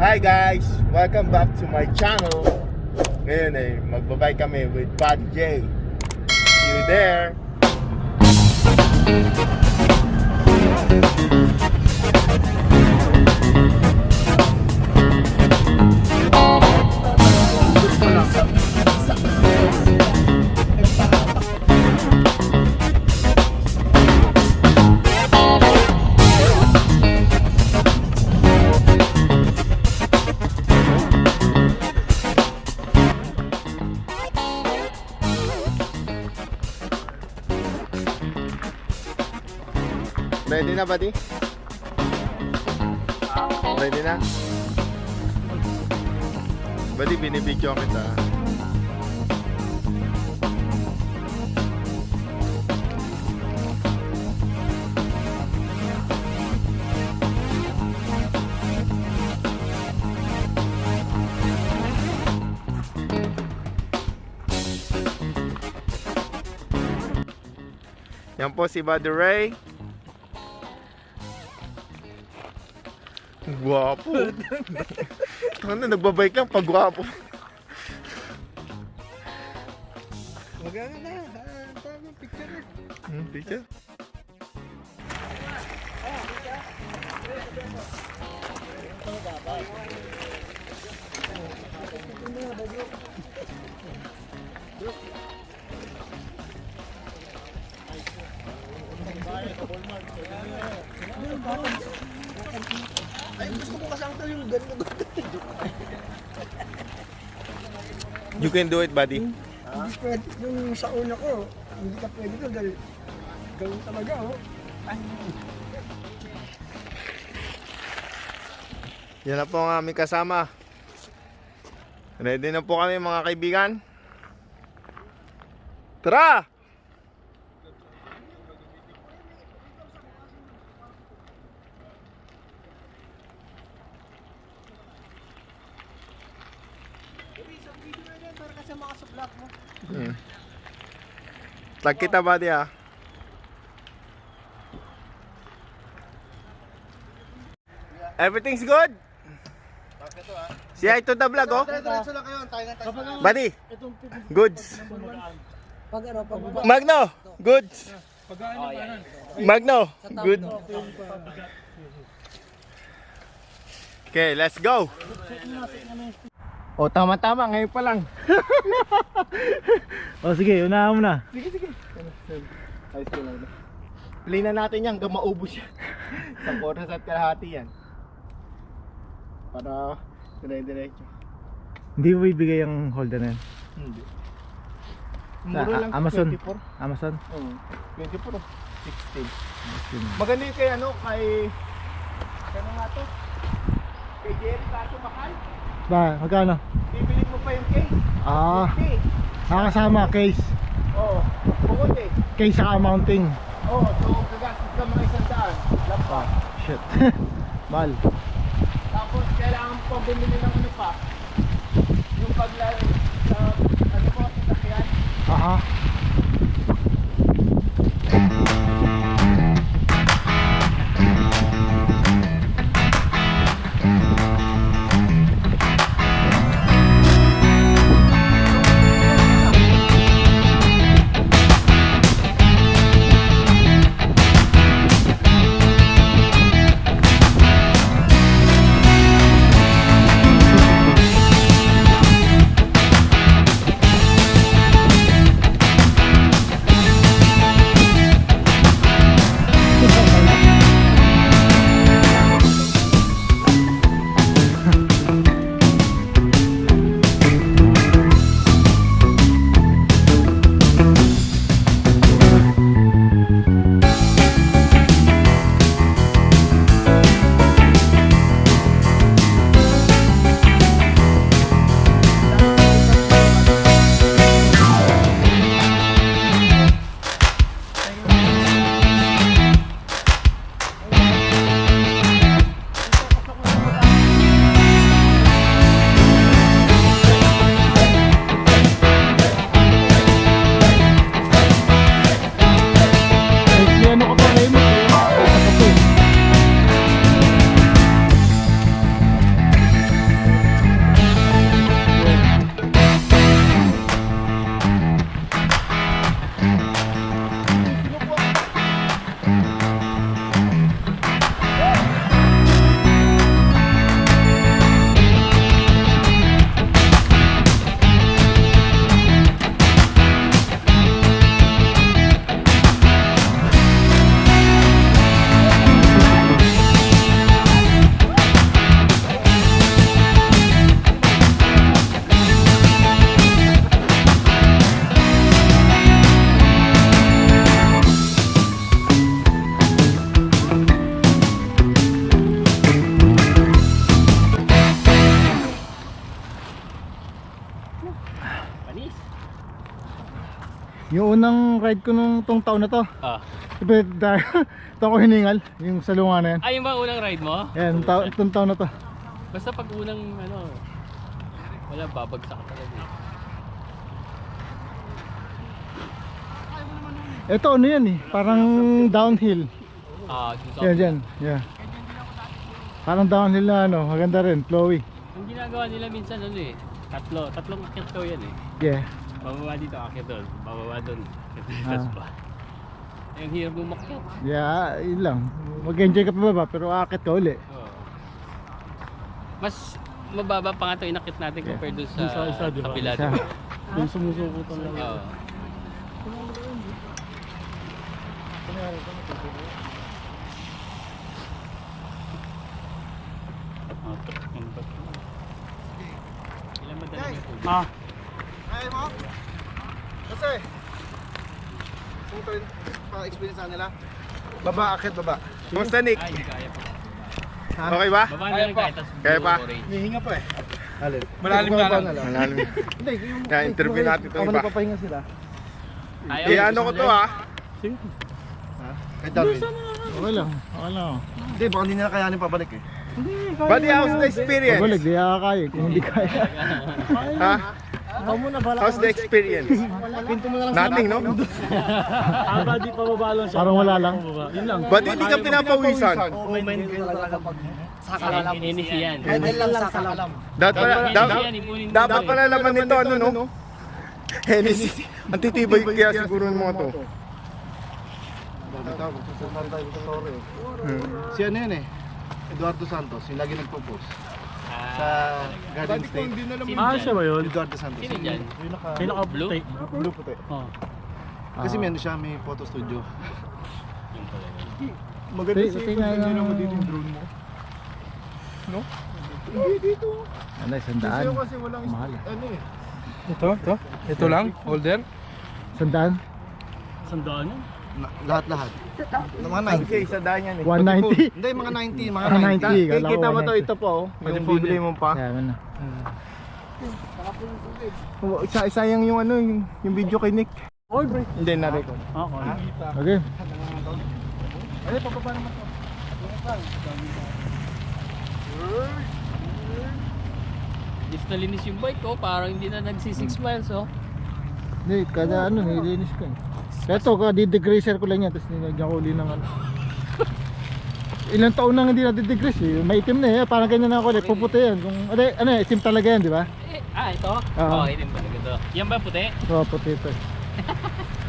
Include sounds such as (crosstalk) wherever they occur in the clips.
Hi guys! Welcome back to my channel. Ngayon ay magbabay kami with Buddy J. See you there! Oh. Ready na, buddy? Ready na? Buddy, binibidyo kita. Yan po si Buddy Ray. Gwapo. (laughs) ano, nagbabike lang pag gwapo. Magana na. Ah, tamang picture na. Hmm, picture? You can do it, buddy. Hindi pwede. Yung sa una ko, hindi ka pwede to dahil ganun talaga, oh. Ay, Yan na po ang aming kasama. Ready na po kami mga kaibigan. Tara! para kasi makasublak mo. Hmm. Tag kita buddy ah. Everything's good? Si hi to the vlog oh. Buddy, goods. Pag ano, pag Magno, goods. Magno, good. Okay, let's go. O tama-tama, ngayon pa lang. (laughs) O sige, unahan mo na. Ayos ko lang. Play na natin yan, hanggang maubos yan. (laughs) Sa oras at kalahati yan. Para dire-diretso. Hindi mo bibigay ang holder na yan. Hindi. Mura lang, Amazon? 24. Amazon? Oo, 24. 16. Yun. Maganda yung kay ano, kay... Ano nga to? Kay Jerry kaso mahal. Ba, magkano? Bibili mo pa yung case. Ah, 50. nakasama case. Oo, bukod eh. Case sa mounting. Oo, so gagastos ka mga isang daan. Lampa. Shit. (laughs) Mahal. Tapos kailangan pang bumili ng unang ride ko nung tong taon na to. Ah. Diba, dahil ito ako hiningal, yung (laughs) salungan na yan. Ay, yung ba unang ride mo? Yan, yung taon, itong (laughs) taon na to. Basta pag unang ano, wala babagsak ka talaga. eh. Ito ano yan eh, parang downhill. Ah, sa Yan, yan, yeah. Parang downhill na ano, maganda rin, flowy. Ang ginagawa nila minsan ano eh, tatlo, tatlong akit daw yan eh. Yeah. Bababa dito, akit doon, bababa doon. Ah. Tapos pa. Yung hirap bumakyat. Yeah, yun lang. Mag-enjoy ka pa baba, pero akit ka uli. Oo. Mas mababa pa nga ito inakit natin Yeah. compared doon sa, Dun sa isa, di ba? kabila. Isa. ba? Yung sumusuko lang. Oo. Ah, to- ano ba? Ilan madali na po? Ah, Ay mo? Kasi, kung ito pa-experience sa nila. Baba, akit, baba. Kumusta Nick? Ay, hindi kaya pa. Okay ba? Baba na lang kahit tas Kaya pa? Hihinga pa eh. Alin? Malalim na lang. Malalim. Hindi, yung... Kaya interview natin Ako iba. nagpapahinga sila. Ayaw, Eh, ano ko to ha? Kahit Darwin. Okay lang, okay lang. Hindi, baka hindi nila kayanin pabalik eh. Buddy, how's the experience? Pag ulit, di ako kaya. Kung hindi kaya. Ha? How's the experience? (laughs) Nothing, no? ah, ba di pa babalo siya? Parang wala lang. Yun lang. Buddy, hindi ka pinapawisan. Inis yan. Dapat pala, Inis dapat, yan, ipunin mo dapat pala laman nito, ano, no? Hennessy. Ang titibay kaya siguro ng mga to. Hmm. Si ano yun eh, Eduardo Santos, yung lagi nagpo-post sa Ah, Garden State. Ah, siya ba yun? Eduardo Santos. Sino dyan? Yung naka, naka Blue? blue. blue puti. Oh. Kasi may ano siya, may photo studio. (laughs) Maganda Tingnan si nga Hindi lang. naman dito yung drone mo. No? Hindi dito. Ano, sandaan. Kasi kasi walang Mahal. ano eh. Ito, ito. Ito lang, holder. Sandaan? Sandaan yan. Lahat-lahat. Mga 90. Okay, sa daan yan eh. 190? (laughs) Hindi, mga 90, mga Ah, 90. 90. Eh, Kala ko kita mo to, 190. ito po oh. Yung phone bibili mo pa. Kaya ano. Oh, Isa, sayang yung ano, yung, yung video kay Nick. Hindi na record. Okay. Okay. Ay, pababa naman to. Linis na linis yung bike ko, parang hindi na nagsi 6 miles oh. Hindi, kada ano, nilinis ko eh. Ito, di-degreaser ko lang yan, tapos nilagyan ko uli ng ano. (laughs) Ilang taon nang hindi na-degrease eh. Maitim na eh, parang ganyan na ako ulit. Puputi yan. Kung, ano, ano eh, itim talaga yan, di ba? Eh, ah, ito? Oo. Oo, itim talaga to. Yan ba puti? Oo, puti ito. (laughs)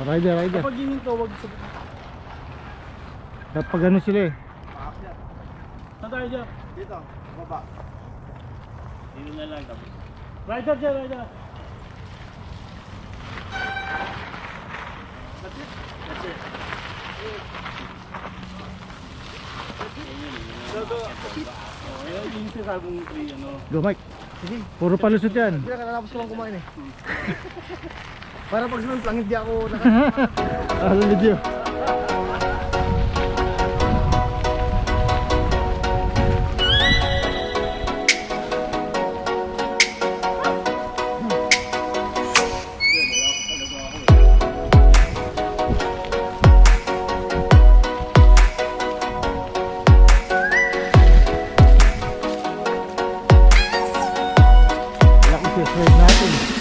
Oh, rider, rider. Pag yun to, wag sa... Kapag ano sila eh. Saan tayo dyan? Dito, baba. Dito na lang tapos. Rider dyan, rider. Yung sinasabong tree, ano. Go Mike. Puro palusot yan. Kaya ko lang kumain eh. (laughs) Para pag sunod lang, hindi ako naka... Ah, sa video. Wala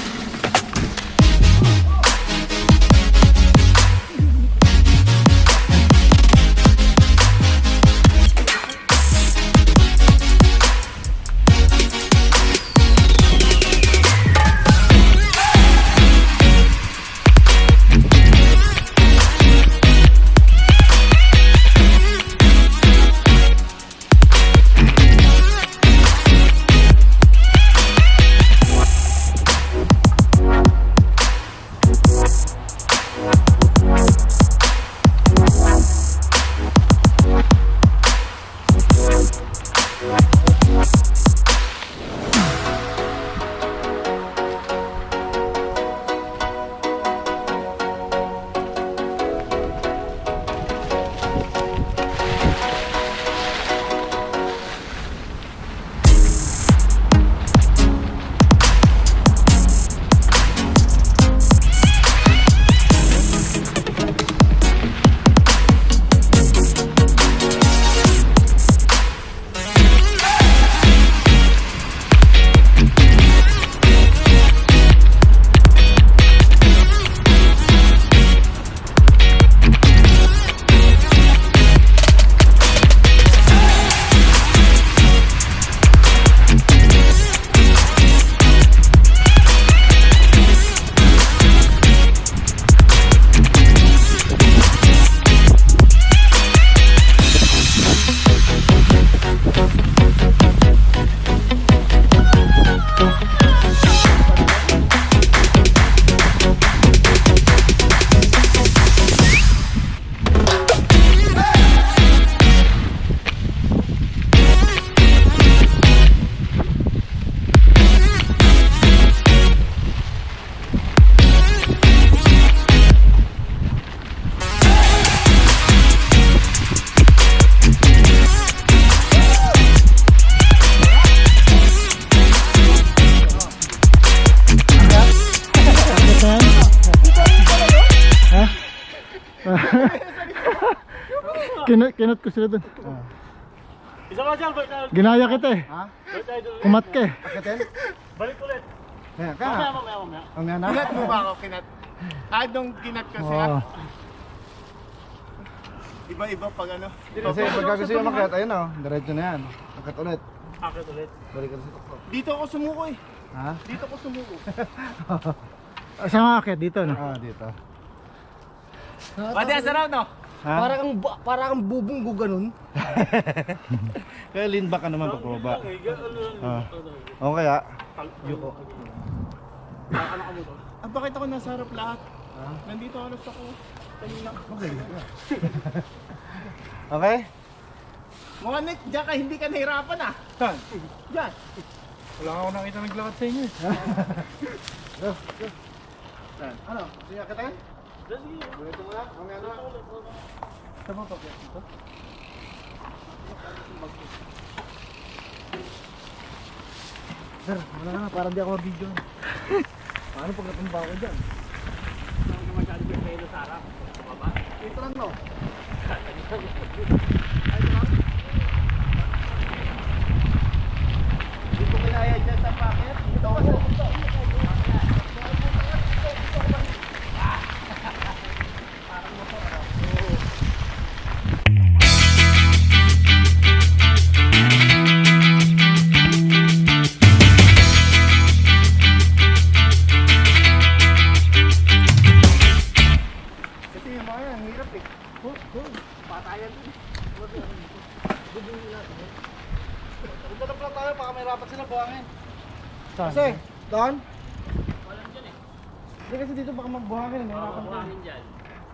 Kinot, ko sila dun. Isa ka dyan, balik tayo. Ginaya kita eh. Ha? Balik tayo doon. Kumat ka eh. Akitin? Balik ulit. Kaya ka. Mamaya, mamaya, mamaya. Mamaya na. Kinat mo ba ako? Kinat. Ah, nung kinat ko siya. Oo. Iba-iba pag ano. Kasi pagka gusto yung makiat, ayun o. Diretso na yan. Akit ulit. Akit ulit. Balik sa tuktok. Dito ako sumuko eh. Ha? Dito ako sumuko. (laughs) Saan nga akit? Dito no? Ah, dito. Pwede ang sarap no? Ha? Para kang, para kang bubunggo ganun. (laughs) Kaya lean back ka naman pababa. Eh, ano. Ah. ano, Okay ah. Yuko. Ano ka mo to? Ah, bakit ako nasa harap lahat? Nandito alas ako. Kanina. Okay? Mga Nick, diyan ka hindi ka nahirapan ah. Saan? Diyan. Wala ako nakita naglakad sa inyo. (laughs) Ano? Sige, akitin? Sige. Dito mo na. Mamaya na. Tama pa dito. Sir, wala na. Parang di ako video. Paano pag natumba ako dyan? Ito lang no? Hindi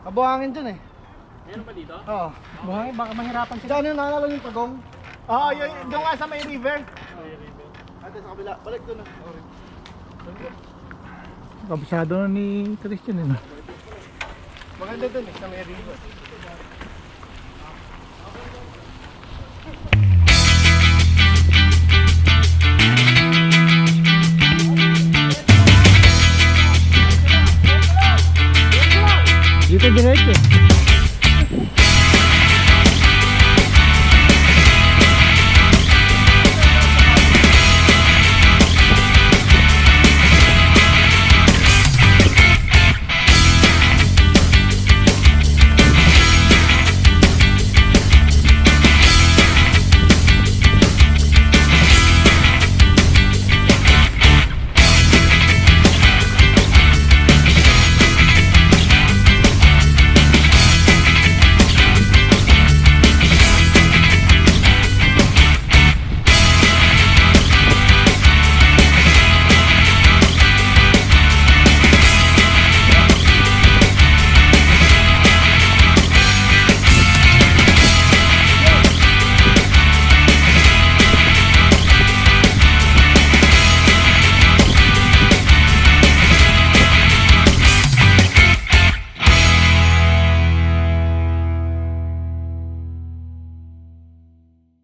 Mabuhangin dyan eh. Meron ba dito? Oo. Buhangin, baka mahirapan sila. Diyan yung naalala yung pagong. Oo, yun, doon nga sa may river. Ate sa kabila. Balik doon na. Kabisado na ni Christian eh no? Maganda doon eh, sa may river. Dito diretso.